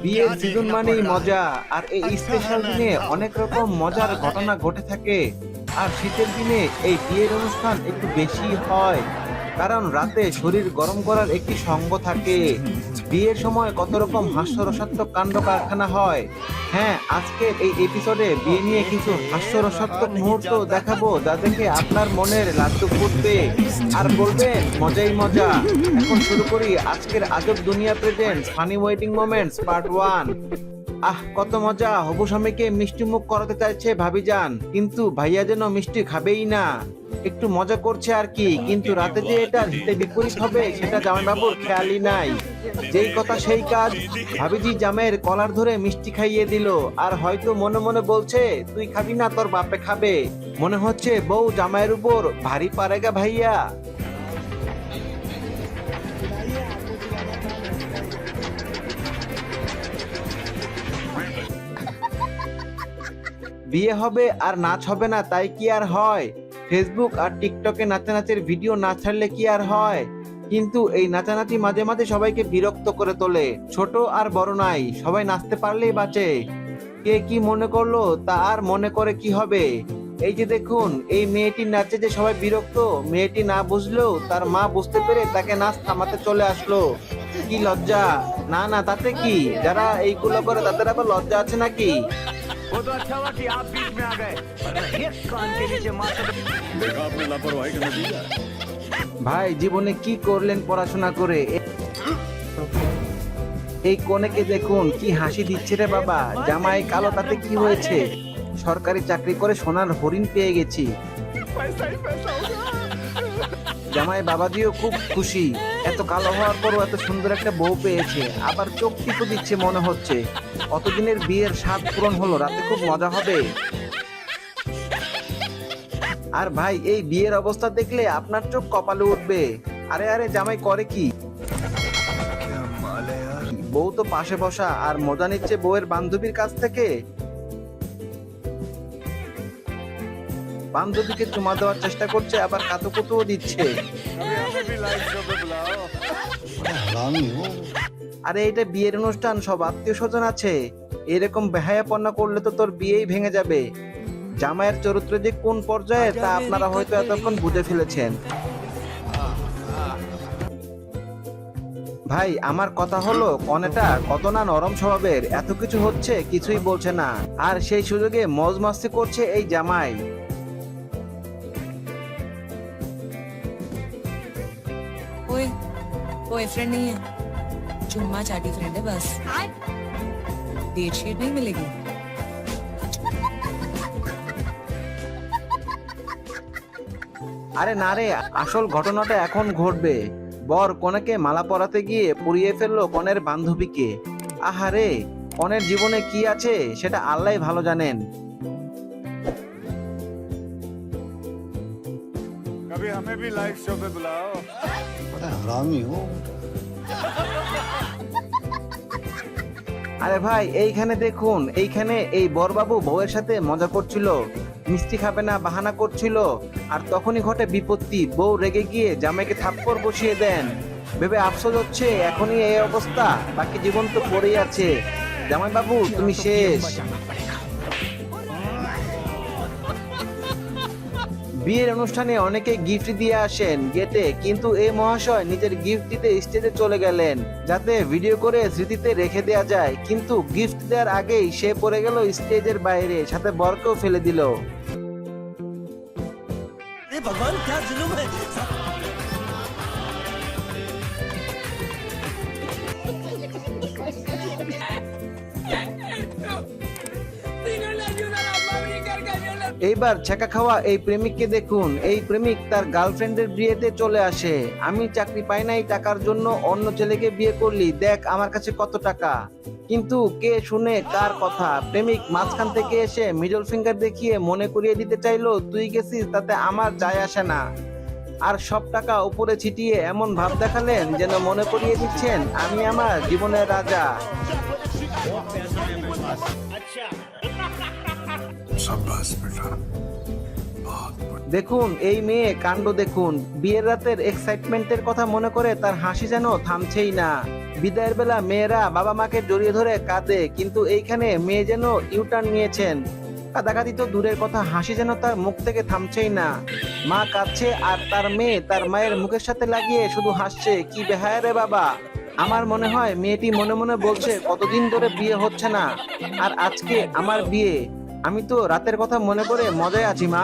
বিয়ের জীবন মানেই মজা। আর এই স্পেশাল দিনে অনেক রকম মজার ঘটনা ঘটে থাকে। আর শীতের দিনে এই বিয়ের অনুষ্ঠান একটু বেশি হয়। কারণ রাতে শরীর গরম করার একটি সঙ্গ থাকে। বিয়ের সময় কত রকম হাস্যরসাত্মক কাণ্ড কারখানা হয়? হ্যাঁ আজকের এই এপিসোডে বিয়ে নিয়ে কিছু হাস্যরসাত্মক মুহূর্ত দেখাবো যা দেখে আপনার মনের লাড্ডু ফুটবে। আর বলবেন, মজাই মজা। এখন শুরু করি আজকের আজব দুনিয়া present funny waiting moments part one আহ, কত মজা। হবু স্বামীকে মিষ্টি মুখ করাতে চাইছে ভাবি যান কিন্তু ভাইয়া যেন মিষ্টি খাবেই না। একটু মজা করছে আর কি, কিন্তু রাতে যে এটা হিতে বিপরীত হবে, সেটা জামাই জামাইবাবুর খেয়ালই নাই। যেই কথা সেই কাজ, ভাবিজি জামাইয়ের কলার ধরে মিষ্টি খাইয়ে দিল। আর হয়তো মনে মনে বলছে, তুই খাবি না, তোর বাপে খাবে। মনে হচ্ছে বউ জামাইয়ের উপর ভারী পারেগা ভাইয়া। বিয়ে হবে আর নাচ হবে না, তাই কি আর হয়? ফেসবুক আর টিকটকে নাচানাচের ভিডিও না ছাড়লে কি আর হয়? কিন্তু এই নাচানাচি মাঝে মাঝে সবাইকে বিরক্ত করে তোলে। ছোট আর বড় নাই, সবাই নাচতে পারলেই বাঁচে। কে কি মনে করল, তা আর মনে করে কি হবে? এই যে দেখুন, এই মেয়েটির নাচে যে সবাই বিরক্ত, মেয়েটি না বুঝলেও তার মা বুঝতে পেরে তাকে নাচ থামাতে চলে আসলো। কি লজ্জা? না না, তাতে কি? যারা এইগুলো করে তাদের আবার লজ্জা আছে নাকি? वो तो अच्छा हुआ कि आप बीच में आ गए वरना एक कान के नीचे माथा देखा आपने लापरवाही का नतीजा ভাই জীবনে কি করলেন পড়াশোনা করে এ- এই কোনেকে দেখুন কি হাসি দিচ্ছে রে বাবা জামাই কালো তাতে কি হয়েছে সরকারি চাকরি করে সোনার হরিণ পেয়ে গেছি জামাই বাবা বাবাজিও খুব খুশি। এত কালো হওয়ার পরও এত সুন্দর একটা বউ পেয়েছে। আবার চোখ টিপে দিচ্ছে মনে হচ্ছে। অতদিনের বিয়ের স্বাদ পূরণ হলো, রাতে খুব মজা হবে। আর ভাই, এই বিয়ের অবস্থা দেখলে আপনার চোখ কপালে উঠবে। আরে আরে, জামাই করে কি? বউ তো পাশে বসা, আর মজা নিচ্ছে বউয়ের বান্ধবীর কাছ থেকে? বান্ধবীকে চুমা দেওয়ার চেষ্টা করছে, আবার কাতুকুতুও দিচ্ছে। আরে, এটা বিয়ের অনুষ্ঠান, সব আত্মীয় স্বজন আছে। এরকম বেহায়াপন্না করলে তো তোর বিয়েই ভেঙে যাবে। জামাইয়ের চরিত্র যে কোন পর্যায়ে, তা আপনারা হয়তো এতক্ষণ বুঝে ফেলেছেন। ভাই, আমার কথা হলো, কনেটা কত না নরম স্বভাবের, এত কিছু হচ্ছে, কিছুই বলছে না। আর সেই সুযোগে মজ মাস্তি করছে এই জামাই। बॉयफ्रेंड नहीं है चुम्मा चाटी फ्रेंड है बस डेट शीट नहीं मिलेगी আরে না রে আসল ঘটনাটা এখন ঘটবে বর কনেকে মালা পরাতে গিয়ে পুড়িয়ে ফেললো কনের বান্ধবীকে আহারে কনের জীবনে কি আছে সেটা আল্লাহ ভালো জানেন कभी हमें भी लाइव शो पे बुलाओ হ্যাঁ, হারামিও আরে ভাই, এইখানে দেখুন, এইখানে এই বরবাবু বউয়ের সাথে মজা করছিল, মিষ্টি খাবে না, বাহানা করছিল, আর তখনই ঘটে বিপত্তি, বউ রেগে গিয়ে জামাইকে থাপ্পড় বসিয়ে দেন। ভেবে আফসোস হচ্ছে, এখনই এই অবস্থা, বাকি জীবন তো পড়েই আছে। জামাই বাবু তুমি শেষ। বিয়ের অনুষ্ঠানে অনেকে গিফট দিয়ে আসেন গেটে, কিন্তু এই মহাশয় নিজের গিফট দিতে স্টেজে চলে গেলেন, যাতে ভিডিও করে স্মৃতিতে রেখে দেওয়া যায়। কিন্তু গিফট দেওয়ার আগেই সে পড়ে গেল স্টেজের বাইরে, সাথে বরকেও ফেলে দিল। এইবার ছেঁকা খাওয়া এই প্রেমিককে দেখুন। এই প্রেমিক তার গার্লফ্রেন্ডের বিয়েতে চলে আসে। আমি চাকরি পাই নাই টাকার জন্য, অন্য ছেলেকে বিয়ে করলি। দেখ আমার কাছে কত টাকা। কিন্তু কে শুনে কার কথা? প্রেমিক মাঝখান থেকে এসে মিডল ফিঙ্গার দেখিয়ে মনে করিয়ে দিতে চাইলো, তুই গেছিস, তাতে আমার যায় আসে না। আর সব টাকা উপরে ছিটিয়ে এমন ভাব দেখালেন যেন মনে করিয়ে দিচ্ছেন, আমি আমার জীবনের রাজা। আচ্ছা, দেখুন, এই মেয়ে, কাণ্ড দেখুন। বিয়ের রাতের এক্সাইটমেন্টের কথা মনে করে তার হাসি যেন থামছেই না। বিদায়ের বেলা মেয়েরা বাবা মাকে জড়িয়ে ধরে কাঁদে, কিন্তু এইখানে মেয়ে যেন ইউটার্ন নিয়েছেন। কাদাকাদি তো দূরের কথা, হাসি যেন তার মুখ থেকে থামছেই না। মা কাঁদছে আর তার মেয়ে তার মায়ের মুখের সাথে লাগিয়ে শুধু হাসছে, কি বেহায় রে বাবা? আমার মনে হয় মেয়েটি মনে মনে বলছে, কতদিন ধরে বিয়ে হচ্ছে না। আর আজকে আমার বিয়ে। আমি তো রাতের কথা মনে করে মজায় আছি মা।